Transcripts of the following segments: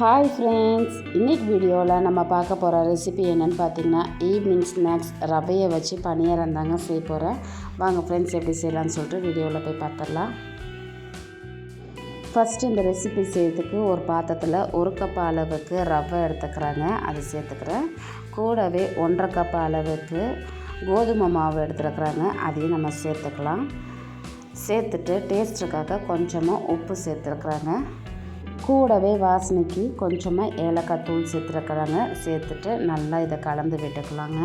Hi friends இன்னைக்கு வீடியோவில் நம்ம பார்க்க போகிற ரெசிபி என்னென்னு பார்த்தீங்கன்னா ஈவினிங் ஸ்நாக்ஸ் ரவையை வச்சு பணியாரம் தாங்க செய்ய போகிறேன் வாங்க ஃப்ரெண்ட்ஸ் எப்படி செய்யலாம்னு சொல்லிட்டு வீடியோவில் போய் பார்த்துடலாம். ஃபஸ்ட்டு இந்த ரெசிபி செய்யறதுக்கு ஒரு பாத்திரத்தில் ஒரு கப் அளவுக்கு ரவை எடுத்துக்கிறாங்க. அதை சேர்த்துக்கிறேன். கூடவே ஒன்றரை கப் அளவுக்கு கோதுமை மாவு எடுத்துருக்குறாங்க அதையும் நம்ம சேர்த்துக்கலாம். சேர்த்துட்டு டேஸ்ட்டுக்காக கொஞ்சமாக உப்பு சேர்த்துருக்குறாங்க கூடவே வாசனைக்கு கொஞ்சமாக ஏலக்காய் தூள் சேர்த்துருக்குறாங்க சேர்த்துட்டு நல்லா இதை கலந்து விட்டுக்கலாங்க.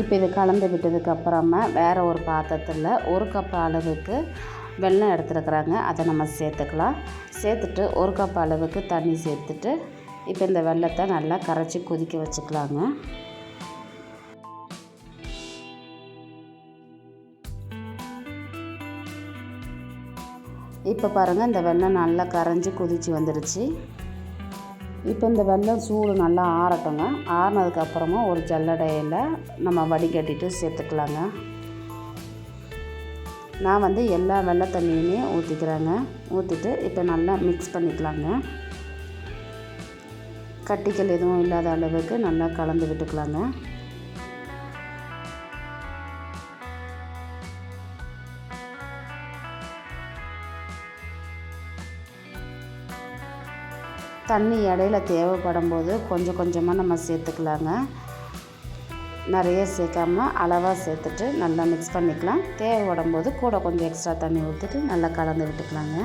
இப்போ இது கலந்து விட்டதுக்கப்புறமா வேறு ஒரு பாத்திரத்தில் ஒரு கப் அளவுக்கு வெல்லம் எடுத்துருக்குறாங்க. அதை நம்ம சேர்த்துக்கலாம். சேர்த்துட்டு ஒரு கப் அளவுக்கு தண்ணி சேர்த்துட்டு இப்போ இந்த வெள்ளத்தை நல்லா கரைச்சி கொதிக்க வச்சுக்கலாங்க. இப்போ பாருங்கள் இந்த வெள்ளம் நல்லா கரைஞ்சி கொதித்து வந்துடுச்சு இப்போ இந்த வெள்ளம் சூடு நல்லா ஆறட்டுங்க. ஆறினதுக்கப்புறமா ஒரு ஜல்லடையில் நம்ம வடிகட்டிட்டு சேர்த்துக்கலாங்க. நான் வந்து எல்லா வெள்ளை தண்ணியுமே ஊற்றிக்கிறேங்க ஊற்றிட்டு இப்போ நல்லா மிக்ஸ் பண்ணிக்கலாங்க. கட்டிகள் எதுவும் இல்லாத அளவுக்கு நல்லா கலந்து விட்டுக்கலாங்க. தண்ணி இடையில தேவைப்படும் போது கொஞ்சம் கொஞ்சமாக நம்ம சேர்த்துக்கலாங்க. நிறைய சேர்க்காம அளவாக சேர்த்துட்டு நல்லா மிக்ஸ் பண்ணிக்கலாம். தேவைப்படும் போது கூட கொஞ்சம் எக்ஸ்ட்ரா தண்ணி ஊற்றிட்டு நல்லா கலந்து விட்டுக்கலாங்க.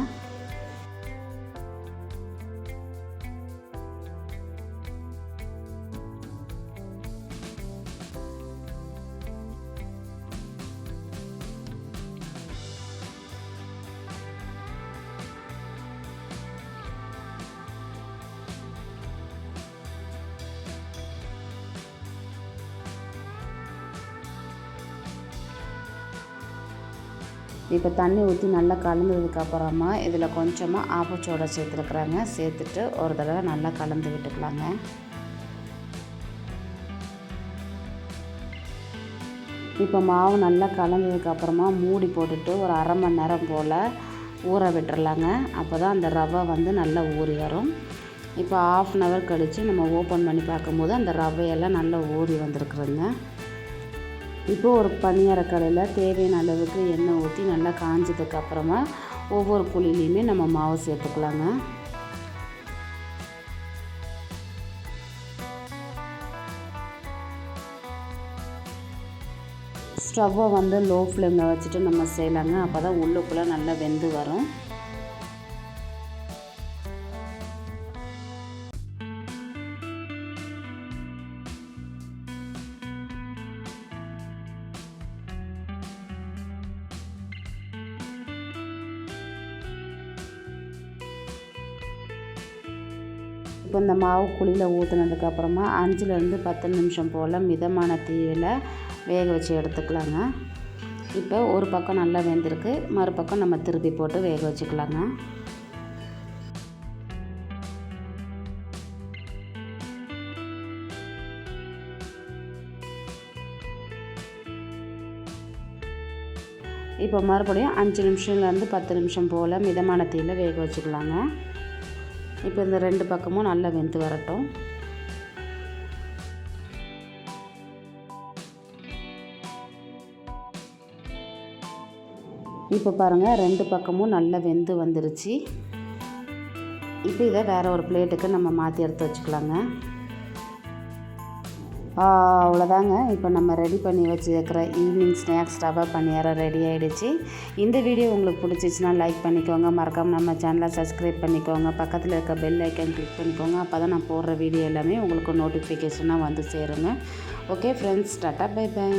இப்போ தண்ணி ஊற்றி நல்லா கலந்ததுக்கப்புறமா இதில் கொஞ்சமாக ஆப்பச்சோடை சேர்த்துருக்குறாங்க. சேர்த்துட்டு ஒரு தடவை நல்லா கலந்து விட்டுக்கலாங்க. இப்போ மாவு நல்லா கலந்ததுக்கப்புறமா மூடி போட்டுட்டு ஒரு அரை மணி நேரம் போல் ஊற விட்டுறலாங்க. அப்போ தான் அந்த ரவை வந்து நல்லா ஊறி வரும். இப்போ ஆஃப் அன் ஹவர் கழித்து நம்ம ஓப்பன் பண்ணி பார்க்கும்போது அந்த ரவையெல்லாம் நல்லா ஊறி வந்துருக்குறோங்க இப்போ ஒரு பனியார கடையில் தேவையான அளவுக்கு எண்ணெய் ஊற்றி நல்லா காஞ்சதுக்கு அப்புறமா ஒவ்வொரு புளிலையுமே நம்ம மாவு சேர்த்துக்கலாங்க. ஸ்டவ்வை வந்து லோ ஃப்ளேமில் வச்சுட்டு நம்ம செய்யலாங்க. அப்போ தான் உள்ளுக்குள்ளே நல்லா வெந்து வரும். இப்போ இந்த மாவு குழியில் ஊற்றுனதுக்கப்புறமா அஞ்சுலேருந்து பத்து நிமிஷம் போல் மிதமான தீவில் வேக வச்சு எடுத்துக்கலாங்க. இப்போ ஒரு பக்கம் நல்லா வெந்திருக்கு. மறுபக்கம் நம்ம திருப்பி போட்டு வேக வச்சுக்கலாங்க. இப்போ மறுபடியும் அஞ்சு நிமிஷம்லேருந்து பத்து நிமிஷம் போல் மிதமான தீயில் வேக வச்சுக்கலாங்க. இப்போ இந்த ரெண்டு பக்கமும் நல்லா வெந்து வரட்டும். இப்போ பாருங்கள் ரெண்டு பக்கமும் நல்லா வெந்து வந்துருச்சு. இப்போ இதை வேறு ஒரு பிளேட்டுக்கு நம்ம மாற்றி எடுத்து வச்சுக்கலாங்க. அவ்வளோதாங்க. இப்போ நம்ம ரெடி பண்ணி வச்சுருக்கிற evening snacks rava paniyaram ready ஆகிடுச்சு இந்த வீடியோ உங்களுக்கு பிடிச்சிச்சின்னா லைக் பண்ணிக்கோங்க. மறக்காமல் நம்ம சேனலை சப்ஸ்கிரைப் பண்ணிக்கோங்க. பக்கத்தில் இருக்க பெல் ஐக்கன் கிளிக் பண்ணிக்கோங்க. அப்போ தான் நான் போடுற வீடியோ எல்லாமே உங்களுக்கு நோட்டிஃபிகேஷனாக வந்து சேருங்க. Okay friends tata bye bye